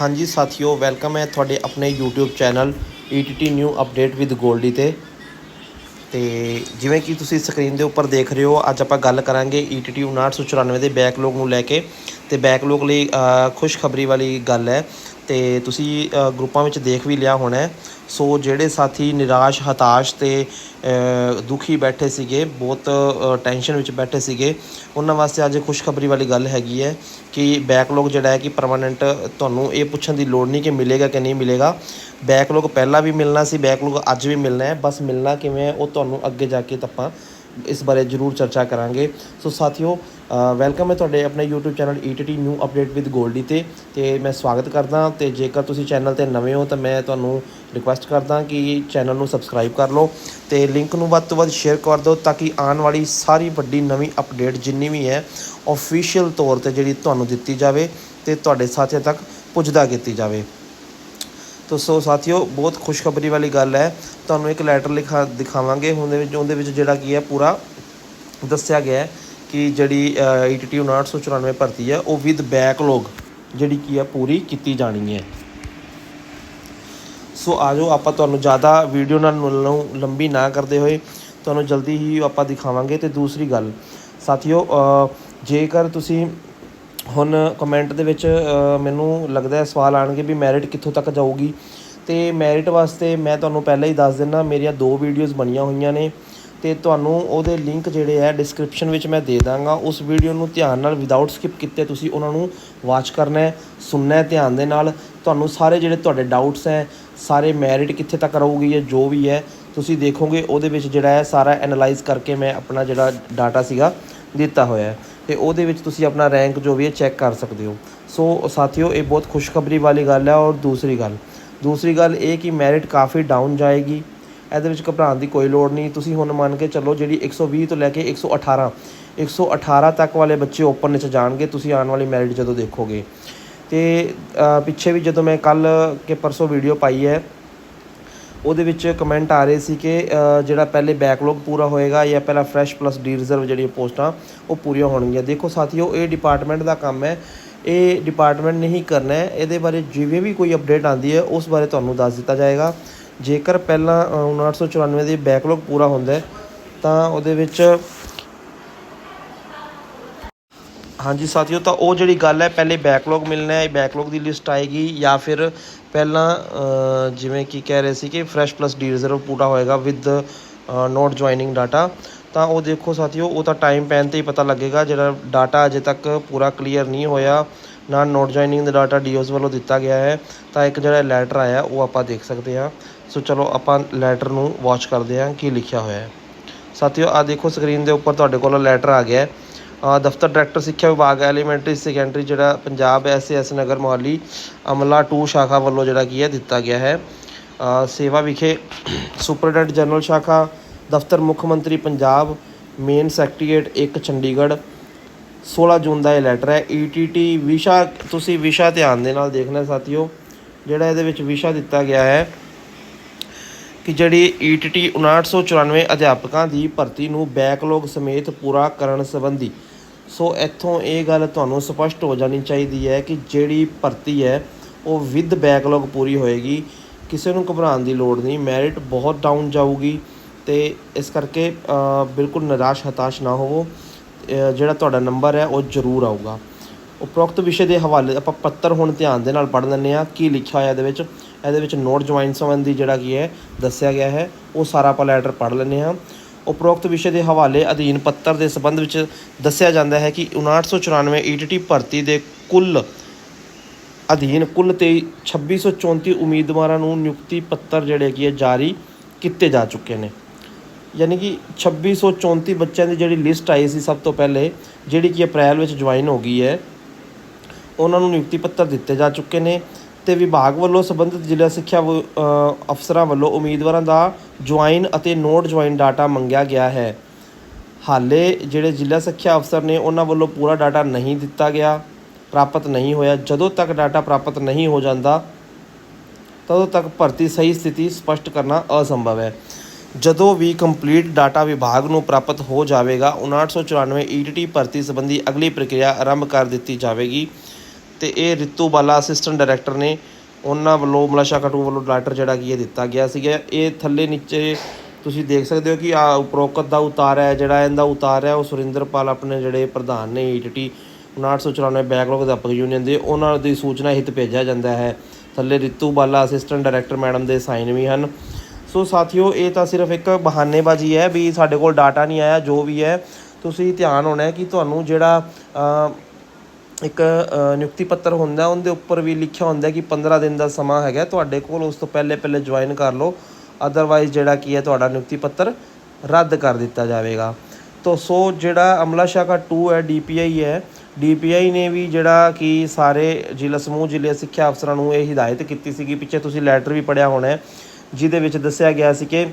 ਹਾਂਜੀ ਸਾਥੀਓ ਵੈਲਕਮ ਹੈ ਤੁਹਾਡੇ ਆਪਣੇ YouTube channel ETT new update with Goldy ਤੇ। ਤੇ ਜਿਵੇਂ ਕਿ ਤੁਸੀਂ ਸਕਰੀਨ ਦੇ ਉੱਪਰ ਦੇਖ ਰਹੇ ਹੋ, ਅੱਜ ਆਪਾਂ ਗੱਲ ਕਰਾਂਗੇ E ETT 5994 ਦੇ ਬੈਕਲੌਗ ਨੂੰ ਲੈ ਕੇ। ਤੇ ਬੈਕਲੌਗ ਲਈ ਖੁਸ਼ਖਬਰੀ ਵਾਲੀ ਗੱਲ ਹੈ। ਤੇ ਤੁਸੀਂ ਗਰੁੱਪਾਂ ਵਿੱਚ ਦੇਖ ਵੀ ਲਿਆ ਹੋਣਾ ਸੋ ਜਿਹੜੇ ਸਾਥੀ ਨਿਰਾਸ਼, ਹਤਾਸ਼ ਤੇ ਦੁਖੀ ਬੈਠੇ ਸੀਗੇ, ਬਹੁਤ ਟੈਨਸ਼ਨ ਵਿੱਚ ਬੈਠੇ ਸੀਗੇ, ਉਹਨਾਂ ਵਾਸਤੇ ਅੱਜ ਖੁਸ਼ਖਬਰੀ ਵਾਲੀ ਗੱਲ ਹੈਗੀ ਹੈ ਕਿ ਬੈਕਲੌਗ ਜਿਹੜਾ ਹੈ ਕਿ ਪਰਮਾਨੈਂਟ ਤੁਹਾਨੂੰ ਇਹ ਪੁੱਛਣ ਦੀ ਲੋੜ ਨਹੀਂ ਕਿ ਮਿਲੇਗਾ ਕਿ ਨਹੀਂ ਮਿਲੇਗਾ। ਬੈਕਲੌਗ ਪਹਿਲਾਂ ਵੀ ਮਿਲਣਾ ਸੀ ਬੈਕਲੌਗ ਅੱਜ ਵੀ ਮਿਲਣਾ ਹੈ। ਬਸ ਮਿਲਣਾ ਕਿਵੇਂ ਹੈ, ਉਹ ਤੁਹਾਨੂੰ ਅੱਗੇ ਜਾ ਕੇ ਤਾਂ ਆਪਾਂ ਇਸ ਬਾਰੇ ਜ਼ਰੂਰ ਚਰਚਾ ਕਰਾਂਗੇ। ਸੋ ਸਾਥੀਓ ਵੈਲਕਮ ਹੈ ਤੁਹਾਡੇ ਆਪਣੇ YouTube channel ETT new update with Goldy ਤੇ। ਤੇ ਮੈਂ ਸਵਾਗਤ ਕਰਦਾ ਤੇ ਜੇਕਰ ਤੁਸੀਂ ਚੈਨਲ ਤੇ ਨਵੇਂ ਹੋ ਤਾਂ ਮੈਂ ਤੁਹਾਨੂੰ ਰਿਕੁਐਸਟ ਕਰਦਾ ਕਿ ਚੈਨਲ ਨੂੰ ਸਬਸਕ੍ਰਾਈਬ ਕਰ ਲਓ ਤੇ ਲਿੰਕ ਨੂੰ ਵੱਧ ਤੋਂ ਵੱਧ ਸ਼ੇਅਰ ਕਰ ਦਿਓ ਤਾਂ ਕਿ ਆਉਣ ਵਾਲੀ ਸਾਰੀ ਵੱਡੀ ਨਵੀਂ ਅਪਡੇਟ ਜਿੰਨੀ ਵੀ ਹੈ ਅਫੀਸ਼ੀਅਲ ਤੌਰ ਤੇ ਜਿਹੜੀ ਤੁਹਾਨੂੰ ਦਿੱਤੀ ਜਾਵੇ ਤੇ ਤੁਹਾਡੇ ਸਾਥੀਆਂ ਤੱਕ ਪੁੱਜਦਾ ਕੀਤੀ ਜਾਵੇ। ਤੋ ਸੋ ਸਾਥੀਓ ਬਹੁਤ ਖੁਸ਼ਖਬਰੀ ਵਾਲੀ ਗੱਲ ਹੈ। ਤੁਹਾਨੂੰ ਇੱਕ ਲੈਟਰ ਲਿਖਾ ਦਿਖਾਵਾਂਗੇ। ਉਹਦੇ ਵਿੱਚ ਉਹਦੇ ਵਿੱਚ ਜਿਹੜਾ ਕੀ ਹੈ ਪੂਰਾ ਦੱਸਿਆ ਗਿਆ ਹੈ ਕਿ ਜਿਹੜੀ ਅ, E ETT 5994 ਭਰਤੀ ਹੈ ਉਹ ਵਿਦ ਬੈਕਲੌਗ ਜਿਹੜੀ ਕੀ ਹੈ ਪੂਰੀ ਕੀਤੀ ਜਾਣੀ ਹੈ। ਸੋ ਆਜੋ ਆਪਾਂ ਤੁਹਾਨੂੰ ਜ਼ਿਆਦਾ ਵੀਡੀਓ ਨਾਲ ਨੂੰ ਲੰਬੀ ਨਾ ਕਰਦੇ ਹੋਏ ਤੁਹਾਨੂੰ ਜਲਦੀ ਹੀ ਆਪਾਂ ਦਿਖਾਵਾਂਗੇ। ਤੇ ਦੂਸਰੀ ਗੱਲ ਸਾਥੀਓ ਜੇਕਰ ਤੁਸੀਂ ਹੁਣ ਕਮੈਂਟ ਦੇ ਵਿੱਚ ਮੈਨੂੰ ਲੱਗਦਾ ਸਵਾਲ ਆਉਣਗੇ ਵੀ ਮੈਰਿਟ ਕਿੱਥੋਂ ਤੱਕ ਜਾਊਗੀ। ਅਤੇ ਮੈਰਿਟ ਵਾਸਤੇ ਮੈਂ ਤੁਹਾਨੂੰ ਪਹਿਲਾਂ ਹੀ ਦੱਸ ਦਿੰਦਾ, ਮੇਰੀਆਂ ਦੋ ਵੀਡੀਓਜ਼ ਬਣੀਆਂ ਹੋਈਆਂ ਨੇ। ਅਤੇ ਤੁਹਾਨੂੰ ਉਹਦੇ ਲਿੰਕ ਜਿਹੜੇ ਹੈ ਡਿਸਕ੍ਰਿਪਸ਼ਨ ਵਿੱਚ ਮੈਂ ਦੇ ਦਾਂਗਾ। ਉਸ ਵੀਡੀਓ ਨੂੰ ਧਿਆਨ ਨਾਲ ਵਿਦਆਊਟ ਸਕਿਪ ਕੀਤੇ ਤੁਸੀਂ ਉਹਨਾਂ ਨੂੰ ਵਾਚ ਕਰਨਾ ਹੈ, ਸੁਣਨਾ ਹੈ ਧਿਆਨ ਦੇ ਨਾਲ। ਤੁਹਾਨੂੰ ਸਾਰੇ ਜਿਹੜੇ ਤੁਹਾਡੇ ਡਾਊਟਸ ਹੈ, ਸਾਰੇ ਮੈਰਿਟ ਕਿੱਥੇ ਤੱਕ ਰਹੂਗੀ ਜਾਂ ਜੋ ਵੀ ਹੈ, ਤੁਸੀਂ ਦੇਖੋਗੇ। ਉਹਦੇ ਵਿੱਚ ਜਿਹੜਾ ਹੈ ਸਾਰਾ ਐਨਾਲਾਈਜ਼ ਕਰਕੇ ਮੈਂ ਆਪਣਾ ਜਿਹੜਾ ਡਾਟਾ ਸੀਗਾ ਦਿੱਤਾ ਹੋਇਆ ਹੈ। ਤੇ ਉਹਦੇ ਵਿੱਚ ਤੁਸੀਂ ਆਪਣਾ ਰੈਂਕ ਜੋ ਵੀ ਹੈ ਚੈੱਕ ਕਰ ਸਕਦੇ ਹੋ। ਸੋ ਸਾਥੀਓ, ਇਹ ਬਹੁਤ ਖੁਸ਼ਖਬਰੀ ਵਾਲੀ ਗੱਲ ਹੈ ਔਰ ਦੂਸਰੀ ਗੱਲ ਦੂਸਰੀ ਗੱਲ ਇਹ ਕਿ ਮੈਰਿਟ ਕਾਫੀ ਡਾਊਨ ਜਾਏਗੀ, ਇਹਦੇ ਵਿੱਚ ਘਬਰਾਉਣ ਦੀ ਕੋਈ ਲੋੜ ਨਹੀਂ। ਤੁਸੀਂ ਹੁਣ ਮੰਨ ਕੇ ਚੱਲੋ ਜਿਹੜੀ 120 ਤੋਂ ਲੈ ਕੇ 118 118 ਤੱਕ ਵਾਲੇ ਬੱਚੇ ਓਪਨ ਵਿੱਚ ਜਾਣਗੇ, ਤੁਸੀਂ ਆਉਣ ਵਾਲੀ ਮੈਰਿਟ ਜਦੋਂ ਦੇਖੋਗੇ। ਤੇ ਪਿੱਛੇ ਵੀ ਜਦੋਂ ਮੈਂ ਕੱਲ ਕੇ ਪਰਸੋਂ ਵੀਡੀਓ ਪਾਈ ਹੈ ਉਹਦੇ ਵਿੱਚ ਕਮੈਂਟ ਆ ਰਹੇ ਸੀ ਕਿ ਜਿਹੜਾ ਪਹਿਲੇ ਬੈਕਲੌਗ ਪੂਰਾ ਹੋਏਗਾ ਜਾਂ ਪਹਿਲਾਂ ਫਰੈਸ਼ ਪਲੱਸ ਡੀ ਰਿਜ਼ਰਵ ਜਿਹੜੀਆਂ ਪੋਸਟਾਂ ਉਹ ਪੂਰੀਆਂ ਹੋਣਗੀਆਂ। ਦੇਖੋ ਸਾਥੀਓ ਇਹ ਡਿਪਾਰਟਮੈਂਟ ਦਾ ਕੰਮ ਹੈ। ਇਹ ਡਿਪਾਰਟਮੈਂਟ ਨਹੀਂ ਕਰਨਾ ਹੈ। ਇਹਦੇ ਬਾਰੇ ਜਿਵੇਂ ਵੀ ਕੋਈ ਅਪਡੇਟ ਆਉਂਦੀ ਹੈ ਉਸ ਬਾਰੇ ਤੁਹਾਨੂੰ ਦੱਸ ਦਿੱਤਾ ਜਾਏਗਾ। ਜੇਕਰ ਪਹਿਲਾਂ ਅ, 5994 ਦੇ ਬੈਕਲੌਗ ਪੂਰਾ ਹੁੰਦਾ ਤਾਂ ਉਹਦੇ ਵਿੱਚ ਹਾਂਜੀ ਸਾਥੀਓ ਤਾਂ ਉਹ ਜਿਹੜੀ ਗੱਲ ਹੈ ਪਹਿਲੇ ਬੈਕਲੌਗ ਮਿਲਣਾ ਹੈ ਬੈਕਲੌਗ ਦੀ ਲਿਸਟ ਆਏਗੀ ਜਾਂ ਫਿਰ ਪਹਿਲਾਂ ਜਿਵੇਂ ਕਿ ਕਹਿ ਰਹੇ ਸੀ ਕਿ ਫਰੈਸ਼ ਪਲੱਸ ਡੀ ਰਿਜ਼ਰਵ ਪੂਰਾ ਹੋਏਗਾ ਵਿਦ ਨੋਟ ਜੁਆਇਨਿੰਗ ਡਾਟਾ ਤਾਂ ਉਹ ਦੇਖੋ ਸਾਥੀਓ, ਉਹ ਤਾਂ ਟਾਈਮ ਪੈਣ ਤੇ ਹੀ ਪਤਾ ਲੱਗੇਗਾ, ਜਿਹੜਾ ਡਾਟਾ ਅਜੇ ਤੱਕ ਪੂਰਾ ਕਲੀਅਰ ਨਹੀਂ ਹੋਇਆ, ਨਾ ਨੋਟ ਜੁਆਇਨਿੰਗ ਦਾ ਡਾਟਾ ਡੀਓਸ ਵੱਲੋਂ ਦਿੱਤਾ ਗਿਆ ਹੈ, ਤਾਂ ਇੱਕ ਜਿਹੜਾ ਲੈਟਰ ਆਇਆ, ਉਹ ਆਪਾਂ ਦੇਖ ਸਕਦੇ ਹਾਂ। ਸੋ ਚਲੋ, ਆਪਾਂ ਲੈਟਰ ਨੂੰ ਵਾਚ ਕਰਦੇ ਹਾਂ, ਕੀ ਲਿਖਿਆ ਹੋਇਆ ਹੈ। ਸਾਥੀਓ ਆ ਦੇਖੋ ਸਕਰੀਨ ਦੇ ਉੱਪਰ ਤੁਹਾਡੇ ਕੋਲ ਲੈਟਰ ਆ ਗਿਆ ਹੈ। ਦਫ਼ਤਰ ਡਾਇਰੈਕਟਰ ਸਿੱਖਿਆ ਵਿਭਾਗ ਐਲੀਮੈਂਟਰੀ ਸੈਕੰਡਰੀ ਜਿਹੜਾ ਪੰਜਾਬ ਐਸਐਸ ਨਗਰ ਮੋਹਾਲੀ ਅਮਲਾ 2 ਸ਼ਾਖਾ ਵੱਲੋਂ ਜਿਹੜਾ ਕੀ ਹੈ ਦਿੱਤਾ ਗਿਆ ਹੈ। ਸੇਵਾ ਵਿਖੇ ਸੁਪਰਡੈਂਟ ਜਨਰਲ ਸ਼ਾਖਾ, ਦਫ਼ਤਰ ਮੁੱਖ ਮੰਤਰੀ ਪੰਜਾਬ, ਮੇਨ ਸੈਕਟਰੀਏਟ 1 ਚੰਡੀਗੜ੍ਹ 16 ਜੂਨ ਦਾ ਇਹ ਲੈਟਰ ਹੈ। ETT ਵਿਸ਼ਾ, ਤੁਸੀਂ ਵਿਸ਼ਾ ਧਿਆਨ ਦੇ ਨਾਲ ਦੇਖਣਾ ਸਾਥੀਓ, ਜਿਹੜਾ ਇਹਦੇ ਵਿੱਚ ਵਿਸ਼ਾ ਦਿੱਤਾ ਗਿਆ ਹੈ ਕਿ ਜਿਹੜੀ E ETT 5994 ਅਧਿਆਪਕਾਂ ਦੀ ਭਰਤੀ ਨੂੰ ਬੈਕਲੌਗ ਸਮੇਤ ਪੂਰਾ ਕਰਨ ਸੰਬੰਧੀ। ਸੋ ਇੱਥੋਂ ਇਹ ਗੱਲ ਤੁਹਾਨੂੰ ਸਪਸ਼ਟ ਹੋ ਜਾਣੀ ਚਾਹੀਦੀ ਹੈ ਕਿ ਜਿਹੜੀ ਭਰਤੀ ਹੈ, ਉਹ ਵਿਦ ਬੈਕਲੌਗ ਪੂਰੀ ਹੋਏਗੀ। ਕਿਸੇ ਨੂੰ ਘਬਰਾਉਣ ਦੀ ਲੋੜ ਨਹੀਂ ਮੈਰਿਟ ਬਹੁਤ ਡਾਊਨ ਜਾਊਗੀ ਤੇ ਇਸ ਕਰਕੇ ਬਿਲਕੁਲ ਨਿਰਾਸ਼, ਹਤਾਸ਼ ਨਾ ਹੋਵੋ। ਜਿਹੜਾ ਤੁਹਾਡਾ ਨੰਬਰ ਹੈ, ਉਹ ਜ਼ਰੂਰ ਆਊਗਾ। ਉਪਰੋਕਤ ਵਿਸ਼ੇ ਦੇ ਹਵਾਲੇ ਆਪਾਂ ਪੱਤਰ ਹੁਣ ਧਿਆਨ ਦੇ ਨਾਲ ਪੜ੍ਹ ਲੈਂਦੇ ਹਾਂ, ਕੀ ਲਿਖਿਆ ਹੋਇਆ ਇਹਦੇ ਵਿੱਚ। ਇਹਦੇ ਵਿੱਚ ਨੋਟ ਜੁਆਇਨ ਸੰਬੰਧੀ ਜਿਹੜਾ ਕੀ ਹੈ, ਦੱਸਿਆ ਗਿਆ ਹੈ, ਉਹ ਸਾਰਾ ਆਪਾਂ ਲੈਟਰ ਪੜ੍ਹ ਲੈਂਦੇ ਹਾਂ। ਉਪਰੋਕਤ ਵਿਸ਼ੇ ਦੇ ਹਵਾਲੇ ਅਧੀਨ ਪੱਤਰ ਦੇ ਸੰਬੰਧ ਵਿੱਚ ਦੱਸਿਆ ਜਾਂਦਾ ਹੈ ਕਿ 5994 ETT ਭਰਤੀ ਦੇ ਕੁੱਲ ਅਧੀਨ ਕੁੱਲ ਤੇ 2634 ਉਮੀਦਵਾਰਾਂ ਨੂੰ ਨਿਯੁਕਤੀ ਪੱਤਰ ਜਿਹੜੇ ਕੀ ਹੈ ਜਾਰੀ ਕੀਤੇ ਜਾ ਚੁੱਕੇ ਨੇ। ਯਾਨੀ ਕਿ 2634 ਬੱਚਿਆਂ ਦੀ ਜਿਹੜੀ ਲਿਸਟ ਆਈ ਸੀ ਸਭ ਤੋਂ ਪਹਿਲੇ, ਜਿਹੜੀ ਕਿ ਅਪ੍ਰੈਲ ਵਿੱਚ ਜੁਆਇਨ ਹੋ ਗਈ ਹੈ, ਉਹਨਾਂ ਨੂੰ ਨਿਯੁਕਤੀ ਪੱਤਰ ਦਿੱਤੇ ਜਾ ਚੁੱਕੇ ਨੇ। ਤੇ ਵਿਭਾਗ ਵੱਲੋਂ ਸੰਬੰਧਿਤ ਜ਼ਿਲ੍ਹਾ ਸਿੱਖਿਆ ਅਫਸਰਾਂ ਵੱਲੋਂ ਉਮੀਦਵਾਰਾਂ ਦਾ ਜੁਆਇਨ ਅਤੇ ਨੋਟ ਜੁਆਇਨ ਡਾਟਾ ਮੰਗਿਆ ਗਿਆ ਹੈ। ਹਾਲੇ ਜਿਹੜੇ ਜ਼ਿਲ੍ਹਾ ਸਿੱਖਿਆ ਅਫਸਰ ਨੇ, ਉਹਨਾਂ ਵੱਲੋਂ ਪੂਰਾ ਡਾਟਾ ਨਹੀਂ ਦਿੱਤਾ ਗਿਆ, ਪ੍ਰਾਪਤ ਨਹੀਂ ਹੋਇਆ। ਜਦੋਂ ਤੱਕ ਡਾਟਾ ਪ੍ਰਾਪਤ ਨਹੀਂ ਹੋ ਜਾਂਦਾ, ਤਦੋਂ ਤੱਕ ਭਰਤੀ ਸਹੀ ਸਥਿਤੀ ਸਪਸ਼ਟ ਕਰਨਾ ਅਸੰਭਵ ਹੈ। ਜਦੋਂ ਵੀ ਕੰਪਲੀਟ ਡਾਟਾ ਵਿਭਾਗ ਨੂੰ ਪ੍ਰਾਪਤ ਹੋ ਜਾਵੇਗਾ 5994 ETT ਭਰਤੀ ਸੰਬੰਧੀ ਅਗਲੀ ਪ੍ਰਕਿਰਿਆ ਆਰੰਭ ਕਰ ਦਿੱਤੀ ਜਾਵੇਗੀ। ਤੇ ਇਹ ਰਿਤੂ ਬਾਲਾ ਅਸਿਸਟੈਂਟ ਡਾਇਰੈਕਟਰ ਨੇ ਉਹਨਾਂ ਵੱਲੋਂ ਮਲਾਸ਼ਾ ਕਟੂ ਵੱਲੋਂ ਲੈਟਰ ਜਿਹੜਾ ਕੀ ਇਹ ਦਿੱਤਾ ਗਿਆ ਸੀਗਾ। ਇਹ ਥੱਲੇ ਨੀਚੇ ਤੁਸੀਂ ਦੇਖ ਸਕਦੇ ਹੋ ਕਿ ਆ ਉਪਰੋਕਤ ਦਾ ਉਤਾਰ ਹੈ, ਜਿਹੜਾ ਇਹਦਾ ਉਤਾਰ ਹੈ, ਉਹ ਸੁਰਿੰਦਰਪਾਲ ਆਪਣੇ ਜਿਹੜੇ ਪ੍ਰਧਾਨ ਨੇ ਈਟੀਟੀ 5994 ਬੈਕਲੌਗ ਅਧਿਆਪਕ ਯੂਨੀਅਨ ਦੇ, ਉਹਨਾਂ ਦੀ ਸੂਚਨਾ ਹਿੱਤ ਭੇਜਿਆ ਜਾਂਦਾ ਹੈ। ਥੱਲੇ Ritu Bala assistant director madam ਦੇ ਸਾਈਨ ਵੀ ਹਨ। ਸੋ ਸਾਥੀਓ, ਇਹ ਤਾਂ ਸਿਰਫ ਇੱਕ ਬਹਾਨੇਬਾਜ਼ੀ ਹੈ ਵੀ ਸਾਡੇ ਕੋਲ ਡਾਟਾ ਨਹੀਂ ਆਇਆ, ਜੋ ਵੀ ਹੈ, ਤੁਸੀਂ ਧਿਆਨ ਹੋਣਾ ਹੈ ਕਿ ਤੁਹਾਨੂੰ ਜਿਹੜਾ ਇੱਕ ਨਿਯੁਕਤੀ ਪੱਤਰ ਹੁੰਦਾ, ਉਹਦੇ ਉੱਪਰ ਵੀ ਲਿਖਿਆ ਹੁੰਦਾ ਕਿ 15 ਦਿਨ ਦਾ ਸਮਾਂ ਹੈਗਾ। ਤੁਹਾਡੇ ਕੋਲ ਉਸ ਤੋਂ ਪਹਿਲੇ ਪਹਿਲੇ ਜੁਆਇਨ ਕਰ ਲਓ। ਅਦਰਵਾਈਜ਼ ਜਿਹੜਾ ਕੀ ਹੈ, ਤੁਹਾਡਾ ਨਿਯੁਕਤੀ ਪੱਤਰ ਰੱਦ ਕਰ ਦਿੱਤਾ ਜਾਵੇਗਾ। ਤੋ, ਸੋ ਜਿਹੜਾ ਅਮਲਾ ਸ਼ਾਖਾ 2 ਹੈ ਡੀਪੀਆਈ ਹੈ। ਡੀਪੀਆਈ ਨੇ ਵੀ ਜਿਹੜਾ ਕਿ ਸਾਰੇ ਜ਼ਿਲ੍ਹਾ, ਸਮੂਹ ਜ਼ਿਲ੍ਹੇ ਸਿੱਖਿਆ ਅਫਸਰਾਂ ਨੂੰ ਇਹ ਹਿਦਾਇਤ ਕੀਤੀ ਸੀਗੀ, ਪਿੱਛੇ ਤੁਸੀਂ ਲੈਟਰ ਵੀ ਪੜਿਆ ਹੋਣਾ ਹੈ, ਜਿਹਦੇ ਵਿੱਚ ਦੱਸਿਆ ਗਿਆ ਸੀ ਕਿ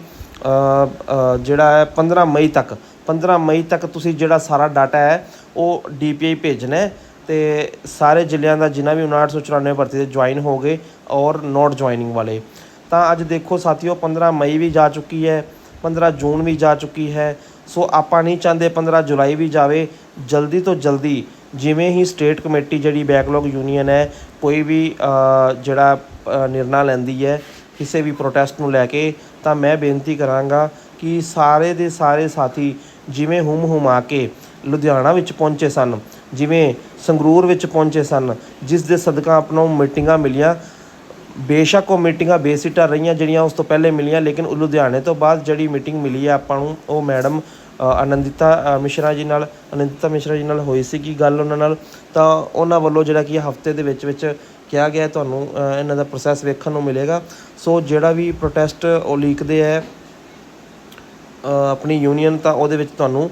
ਜਿਹੜਾ ਹੈ 15 ਮਈ ਤੱਕ 15 ਮਈ ਤੱਕ ਤੁਸੀਂ ਜਿਹੜਾ ਸਾਰਾ ਡਾਟਾ ਹੈ, ਉਹ ਡੀਪੀਆਈ ਭੇਜਣਾ ਹੈ। ਤੇ ਸਾਰੇ ਜ਼ਿਲ੍ਹਿਆਂ ਦਾ ਜਿਨ੍ਹਾਂ ਵੀ 5994 ਭਰਤੀ ਦੇ ਜੁਆਇਨ ਹੋ ਗਏ ਔਰ ਨੋਟ ਜੁਆਇਨਿੰਗ ਵਾਲੇ। ਤਾਂ ਅੱਜ ਦੇਖੋ ਸਾਥੀਓ 15 ਮਈ ਵੀ ਜਾ ਚੁੱਕੀ ਹੈ 15 ਜੂਨ ਵੀ ਜਾ ਚੁੱਕੀ ਹੈ। ਸੋ ਆਪਾਂ ਨਹੀਂ ਚਾਹੁੰਦੇ 15 ਜੁਲਾਈ ਵੀ ਜਾਵੇ। ਜਲਦੀ ਤੋਂ ਜਲਦੀ ਜਿਵੇਂ ਹੀ ਸਟੇਟ ਕਮੇਟੀ ਜਿਹੜੀ ਬੈਕਲੌਗ ਯੂਨੀਅਨ ਹੈ, ਕੋਈ ਵੀ ਜਿਹੜਾ ਨਿਰਣਾ ਲੈਂਦੀ ਹੈ, ਕਿਸੇ ਵੀ ਪ੍ਰੋਟੈਸਟ ਨੂੰ ਲੈ ਕੇ, ਤਾਂ ਮੈਂ ਬੇਨਤੀ ਕਰਾਂਗਾ ਕਿ ਸਾਰੇ ਦੇ ਸਾਰੇ ਸਾਥੀ ਜਿਵੇਂ ਹੁਮ ਹੁਮਾ ਕੇ ਲੁਧਿਆਣਾ ਵਿੱਚ ਪਹੁੰਚੇ ਸਨ, ਜਿਵੇਂ ਸੰਗਰੂਰ ਵਿੱਚ ਪਹੁੰਚੇ ਸਨ ਜਿਸ ਦੇ ਸਦਕਾ ਆਪਣਾ ਮੀਟਿੰਗਾਂ ਮਿਲੀਆਂ। ਬੇਸ਼ੱਕ ਉਹ ਮੀਟਿੰਗਾਂ ਬੇਸਿੱਟਾ ਰਹੀਆਂ, ਜਿਹੜੀਆਂ ਉਸ ਤੋਂ ਪਹਿਲੇ ਮਿਲੀਆਂ, ਲੇਕਿਨ ਲੁਧਿਆਣੇ ਤੋਂ ਬਾਅਦ ਜਿਹੜੀ ਮੀਟਿੰਗ ਮਿਲੀ ਹੈ ਆਪਾਂ ਨੂੰ, ਉਹ ਮੈਡਮ ਅਨੰਦਿਤਾ ਮਿਸ਼ਰਾ ਜੀ ਨਾਲ ਅਨੰਦਿਤਾ ਮਿਸ਼ਰਾ ਜੀ ਨਾਲ ਹੋਈ ਸੀ ਕੀ ਗੱਲ ਉਹਨਾਂ ਨਾਲ। ਤਾਂ ਉਹਨਾਂ ਵੱਲੋਂ ਜਿਹੜਾ ਕਿ ਹਫ਼ਤੇ ਦੇ ਵਿੱਚ ਵਿੱਚ ਕਿਹਾ ਗਿਆ ਤੁਹਾਨੂੰ ਇਹਨਾਂ ਦਾ ਪ੍ਰੋਸੈਸ ਵੇਖਣ ਨੂੰ ਮਿਲੇਗਾ। ਸੋ ਜਿਹੜਾ ਵੀ ਪ੍ਰੋਟੈਸਟ ਉਹ ਲੀਕਦੇ ਹੈ ਆਪਣੀ ਯੂਨੀਅਨ ਤਾਂ ਉਹਦੇ ਵਿੱਚ ਤੁਹਾਨੂੰ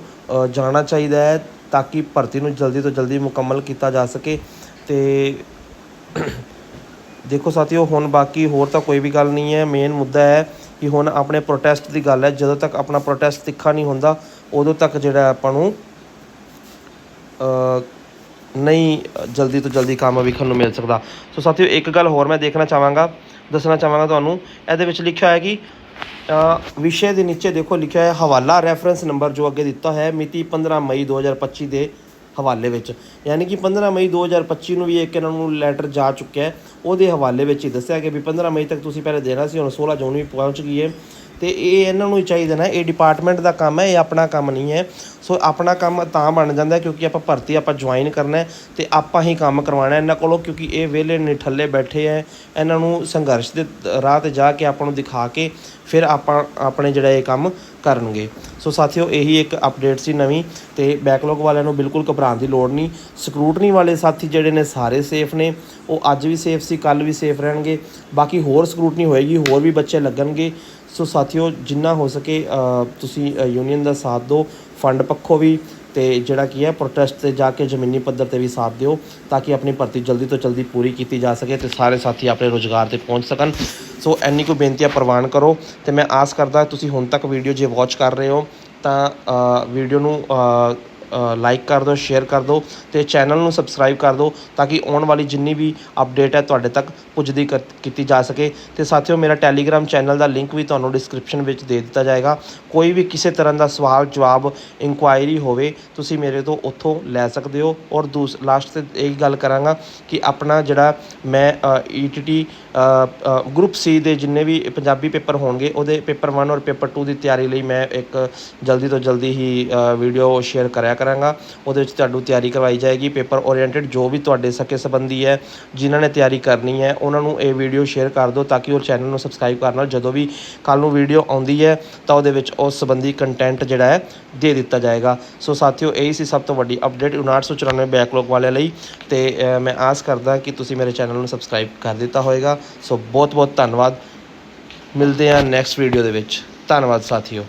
ਜਾਣਾ ਚਾਹੀਦਾ ਹੈ ਤਾਂ ਕਿ ਭਰਤੀ ਨੂੰ ਜਲਦੀ ਤੋਂ ਜਲਦੀ ਮੁਕੰਮਲ ਕੀਤਾ ਜਾ ਸਕੇ। ਅਤੇ ਦੇਖੋ ਸਾਥੀਓ, ਹੁਣ ਬਾਕੀ ਹੋਰ ਤਾਂ ਕੋਈ ਵੀ ਗੱਲ ਨਹੀਂ ਹੈ। ਮੇਨ ਮੁੱਦਾ ਹੈ ਕਿ ਹੁਣ ਆਪਣੇ ਪ੍ਰੋਟੈਸਟ ਦੀ ਗੱਲ ਹੈ। ਜਦੋਂ ਤੱਕ ਆਪਣਾ ਪ੍ਰੋਟੈਸਟ ਤਿੱਖਾ ਨਹੀਂ ਹੁੰਦਾ, ਉਦੋਂ ਤੱਕ ਜਿਹੜਾ ਆਪਾਂ ਨੂੰ ਨਹੀਂ ਜਲਦੀ ਤੋਂ ਜਲਦੀ ਕੰਮ ਵੇਖਣ ਨੂੰ ਮਿਲ ਸਕਦਾ। ਸੋ ਸਾਥੀਓ, ਇੱਕ ਗੱਲ ਹੋਰ ਮੈਂ ਦੇਖਣਾ ਚਾਹਾਂਗਾ। ਦੱਸਣਾ ਚਾਹਾਂਗਾ ਤੁਹਾਨੂੰ। ਇਹਦੇ ਵਿੱਚ ਲਿਖਿਆ ਹੋਇਆ ਕਿ ਵਿਸ਼ੇ ਦੇ ਨੀਚੇ ਦੇਖੋ ਲਿਖਿਆ ਹੈ ਹਵਾਲਾ ਰੈਫਰੈਂਸ ਨੰਬਰ ਜੋ ਅੱਗੇ ਦਿੱਤਾ ਹੈ, ਮਿਤੀ 15 ਮਈ 2025 ਦੇ ਹਵਾਲੇ ਵਿੱਚ। ਯਾਨੀ ਕਿ 15 ਮਈ 2025 ਨੂੰ ਵੀ ਇੱਕ ਇਹਨਾਂ ਨੂੰ ਲੈਟਰ ਜਾ ਚੁੱਕਿਆ ਹੈ। ਉਹਦੇ ਹਵਾਲੇ ਵਿੱਚ ਹੀ ਦੱਸਿਆ ਕਿ ਵੀ 15 ਮਈ ਤੱਕ ਤੁਸੀਂ ਪਹਿਲੇ ਦੇਣਾ ਸੀ, ਹੁਣ 16 ਜੂਨ ਵੀ ਪਹੁੰਚ ਗਈ ਹੈ। ਤੇ ਇਹ ਇਹਨਾਂ ਨੂੰ ਹੀ ਚਾਹੀਦਾ ਨਾ, ਇਹ ਡਿਪਾਰਟਮੈਂਟ ਦਾ ਕੰਮ ਹੈ, ਇਹ ਆਪਣਾ ਕੰਮ ਨਹੀਂ ਹੈ। ਸੋ ਆਪਣਾ ਕੰਮ ਤਾਂ ਬਣ ਜਾਂਦਾ ਕਿਉਂਕਿ ਆਪਾਂ ਭਰਤੀ ਆਪਾਂ ਜੁਆਇਨ ਕਰਨਾ ਹੈ ਤੇ ਆਪਾਂ ਹੀ ਕੰਮ ਕਰਵਾਉਣਾ ਇਹਨਾਂ ਕੋਲੋਂ ਕਿਉਂਕਿ ਇਹ ਵਿਹਲੇ ਨਿਠੱਲੇ ਬੈਠੇ ਹੈ, ਇਹਨਾਂ ਨੂੰ ਸੰਘਰਸ਼ ਦੇ ਰਾਹ ਤੇ ਜਾ ਕੇ ਆਪਾਂ ਨੂੰ ਦਿਖਾ ਕੇ ਫਿਰ ਆਪਾਂ ਆਪਣੇ ਜਿਹੜਾ ਇਹ ਕੰਮ ਕਰਨਗੇ। ਸੋ ਸਾਥੀਓ, ਇਹੀ ਇੱਕ ਅਪਡੇਟ ਸੀ ਨਵੀਂ ਤੇ ਬੈਕਲੌਗ ਵਾਲਿਆਂ ਨੂੰ ਬਿਲਕੁਲ ਘਬਰਾਉਣ ਦੀ ਲੋੜ ਨਹੀਂ। ਸਕਰੂਟਨੀ ਵਾਲੇ ਸਾਥੀ ਜਿਹੜੇ ਨੇ ਸਾਰੇ ਸੇਫ ਨੇ। ਉਹ ਅੱਜ ਵੀ ਸੇਫ ਸੀ ਕੱਲ ਵੀ ਸੇਫ ਰਹਿਣਗੇ। ਬਾਕੀ ਹੋਰ ਸਕਰੂਟਨੀ ਹੋਏਗੀ, ਹੋਰ ਵੀ ਬੱਚੇ ਲੱਗਣਗੇ। ਸੋ ਸਾਥੀਓ, ਜਿੰਨਾ ਹੋ ਸਕੇ ਤੁਸੀਂ ਯੂਨੀਅਨ ਦਾ ਸਾਥ ਦਿਓ ਫੰਡ ਪੱਖੋਂ ਵੀ, ਤੇ ਜਿਹੜਾ ਕੀ ਹੈ ਪ੍ਰੋਟੈਸਟ ਤੇ ਜਾ ਕੇ ਜ਼ਮੀਨੀ ਪੱਧਰ ਤੇ ਵੀ ਸਾਥ ਦਿਓ, ਤਾਂ ਕਿ ਆਪਣੀ ਭਰਤੀ ਜਲਦੀ ਤੋਂ ਜਲਦੀ ਪੂਰੀ ਕੀਤੀ ਜਾ ਸਕੇ ਤੇ ਸਾਰੇ ਸਾਥੀ ਆਪਣੇ ਰੋਜ਼ਗਾਰ ਤੇ ਪਹੁੰਚ ਸਕਣ। ਸੋ ਐਨੀ ਕੋ ਬੇਨਤੀਆਂ ਪ੍ਰਵਾਨ ਕਰੋ ਤੇ ਮੈਂ ਆਸ ਕਰਦਾ, ਤੁਸੀਂ ਹੁਣ ਤੱਕ ਵੀਡੀਓ ਜੇ ਵਾਚ ਕਰ ਰਹੇ ਹੋ, ਤਾਂ ਵੀਡੀਓ ਨੂੰ ਲਾਈਕ ਕਰ ਦਿਓ ਸ਼ੇਅਰ ਕਰ ਦਿਓ ਤੇ ਚੈਨਲ ਨੂੰ ਸਬਸਕ੍ਰਾਈਬ ਕਰ ਦਿਓ ਤਾਂ ਕਿ ਆਉਣ ਵਾਲੀ ਜਿੰਨੀ ਵੀ ਅਪਡੇਟ ਹੈ ਤੁਹਾਡੇ ਤੱਕ ਪੁੱਜਦੀ ਕਰ- ਕੀਤੀ ਜਾ ਸਕੇ। ਤੇ ਸਾਥੀਓ, ਮੇਰਾ ਟੈਲੀਗ੍ਰਾਮ ਚੈਨਲ ਦਾ ਲਿੰਕ ਵੀ ਤੁਹਾਨੂੰ ਡਿਸਕ੍ਰਿਪਸ਼ਨ ਵਿੱਚ ਦੇ ਦਿੱਤਾ ਜਾਏਗਾ। ਕੋਈ ਵੀ ਕਿਸੇ ਤਰ੍ਹਾਂ ਦਾ ਸਵਾਲ, ਜਵਾਬ ਇਨਕੁਆਇਰੀ ਹੋਵੇ, ਤੁਸੀਂ ਮੇਰੇ ਤੋਂ ਉੱਥੋਂ ਲੈ ਸਕਦੇ ਹੋ। ਔਰ ਦੂਸ ਲਾਸਟ ਤੇ ਇਹ ਗੱਲ ਕਰਾਂਗਾ ਕਿ ਆਪਣਾ ਜਿਹੜਾ ਮੈਂ ਈਟੀਟੀ ਗਰੁੱਪ ਸੀ ਦੇ ਜਿੰਨੇ ਵੀ ਪੰਜਾਬੀ ਪੇਪਰ ਹੋਣਗੇ, ਉਹਦੇ ਪੇਪਰ 1 ਔਰ ਪੇਪਰ 2 ਦੀ ਤਿਆਰੀ ਲਈ ਮੈਂ ਇੱਕ ਜਲਦੀ ਤੋਂ ਜਲਦੀ ਹੀ ਵੀਡੀਓ ਸ਼ੇਅਰ ਕਰਿਆ ਕਰਾਂਗਾ। ਉਹਦੇ ਵਿੱਚ ਤੁਹਾਨੂੰ ਤਿਆਰੀ ਕਰਵਾਈ ਜਾਏਗੀ। ਪੇਪਰ ਓਰੀਐਂਟਡ ਜੋ ਵੀ ਤੁਹਾਡੇ ਸਕੇ ਸੰਬੰਧੀ ਹੈ, ਜਿਨ੍ਹਾਂ ਨੇ ਤਿਆਰੀ ਕਰਨੀ ਹੈ, ਉਹਨਾਂ ਨੂੰ ਇਹ ਵੀਡੀਓ ਸ਼ੇਅਰ ਕਰ ਦਿਓ ਤਾਂ ਕਿ ਉਹ ਚੈਨਲ ਨੂੰ ਸਬਸਕ੍ਰਾਈਬ ਕਰਨ ਨਾਲ ਜਦੋਂ ਵੀ ਕੱਲ ਨੂੰ ਵੀਡੀਓ ਆਉਂਦੀ ਹੈ, ਤਾਂ ਉਹਦੇ ਵਿੱਚ ਉਸ ਸੰਬੰਧੀ ਕੰਟੈਂਟ ਜਿਹੜਾ ਹੈ, ਦੇ ਦਿੱਤਾ ਜਾਏਗਾ। ਸੋ ਸਾਥੀਓ, ਇਹੀ ਸੀ ਸਭ ਤੋਂ ਵੱਡੀ ਅਪਡੇਟ 5994 ਬੈਕਲੌਗ ਵਾਲਿਆਂ ਲਈ। ਤੇ ਮੈਂ ਆਸ ਕਰਦਾ ਕਿ ਤੁਸੀਂ ਮੇਰੇ ਚੈਨਲ ਨੂੰ ਸਬਸਕ੍ਰਾਈਬ ਕਰ ਦਿੱਤਾ ਹੋਵੇਗਾ ਸੋ ਬਹੁਤ ਬਹੁਤ ਧੰਨਵਾਦ। ਮਿਲਦੇ ਹਾਂ ਨੈਕਸਟ ਵੀਡੀਓ ਦੇ ਵਿੱਚ। ਧੰਨਵਾਦ, ਸਾਥੀਓ।